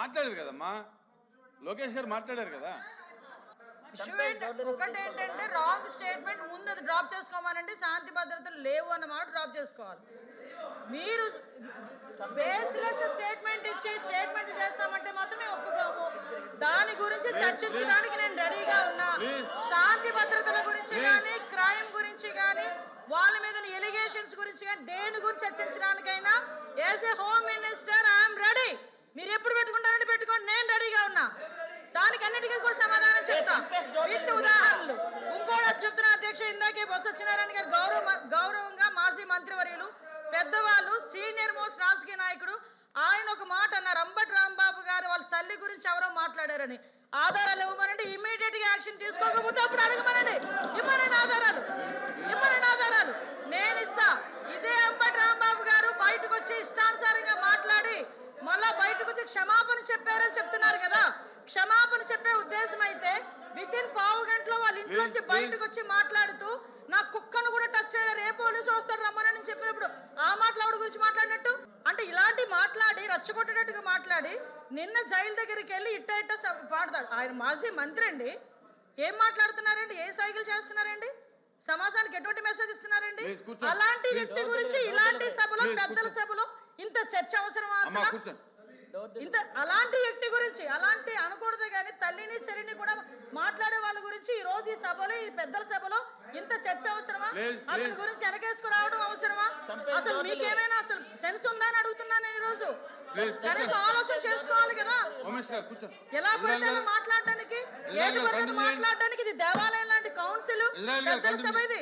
మాట్లాడేది కదమ్మా? లోకేష్ గారు మాట్లాడారు కదా? ఒకటి ఏంటంటే రాంగ్ స్టేట్మెంట్ ముందు అది డ్రాప్ చేసుకోమనండి శాంతి భద్రతలు లేవు అన్నమాట డ్రాప్ చేసుకోవాలి. మీరు బేస్లెస్ స్టేట్మెంట్ ఇచ్చి స్టేట్మెంట్ చేస్తామంటే మాత్రమే ఒప్పుకోము. దాని గురించి చర్చించడానికి నేను రెడీగా ఉన్నా. శాంతి భద్రతల గురించి. కానీ క్రైమ్ గురించి కానీ వాళ్ళ మీద ఎలిగేషన్స్ గురించి కానీ దేని గురించి చర్చించడానికైనా as a home minister I'm ready మీరు ఎప్పుడు పెట్టుకుంటారంటే పెట్టుకోండి నేను రెడీగా ఉన్నా దానికి అన్నిటికీ కూడా సమాధానం చెప్తా. విత్ ఉదాహరణలు. ఇంకోటి చెప్తున్నా అధ్యక్ష ఇందాకే బొత్స సత్యనారాయణ గారు గౌరవ గౌరవంగా మాజీ మంత్రివర్యులు పెద్దవాళ్ళు సీనియర్ మోస్ట్ రాజకీయ నాయకుడు ఆయన ఒక మాట అన్నారు. అంబటి రాంబాబు గారు వాళ్ళ తల్లి గురించి ఎవరో మాట్లాడారని. ఆధారాలు ఇవ్వమనండి ఇమీడియట్గా యాక్షన్ తీసుకోకపోతే అప్పుడు అడగమనండి ఇమ్మనండి ఆధారాలు ఇమ్మనండి ఆధారాలు నేను ఇస్తా ఇదే అంబటి రాంబాబు గారు బయటకు వచ్చి ఇష్టానుసారంగా మాట్లాడి మళ్ళా బయటకు వచ్చి క్షమాపణ చెప్పారని చెప్తున్నారు కదా. క్షమాపణ చెప్పే ఉద్దేశం అయితే విత్ ఇన్ పావు గంటలో వాళ్ళ ఇంట్లోంచి బయటకు వచ్చి మాట్లాడుతూ నా కుక్కను కూడా టచ్ చేయలేరు ఏ పోలీసు వస్తాడు రమ్మని చెప్పినప్పుడు ఆ మాట్లాడు గురించి మాట్లాడినట్టు? అంటే ఇలాంటి మాట్లాడి రచ్చగొట్టేటట్టుగా మాట్లాడి నిన్న జైలు దగ్గరికి వెళ్ళి ఇట్ట ఇట్ట పాడతాడు. ఆయన మాజీ మంత్రి అండి. ఏం మాట్లాడుతున్నారండి? ఏ సైకిల్ చేస్తున్నారండి? సమాజానికి ఎటువంటి మెసేజ్ ఇస్తున్నారండి. అలాంటి. వ్యక్తి గురించి ఇలాంటి సభలో పెద్దల సభలో ఇంత చర్చ అవసరమా అమ్మా అసలు? ఇంత అలాంటి వ్యక్తి గురించి అలాంటి అనకూడదు కానీ తల్లిని చెల్లిని కూడా మాట్లాడే వాళ్ళ గురించి ఈ రోజు ఈ సభలో ఈ పెద్దల సభలో ఇంత చర్చ అవసరమా? అతని. గురించి వెనకేసుకు రావడం అవసరమా అసలు మీకేమైనా అసలు సెన్స్ ఉందా అని అడుగుతున్నాను నేను ఈ రోజు కనీసం ఆలోచన చేసుకోవాలి కదా. ఎలా పడితే మాట్లాడడానికి ఏది పడితే. మాట్లాడడానికి ఇది దేవాలయం లాంటి కౌన్సిల్ పెద్దల సభ ఇది.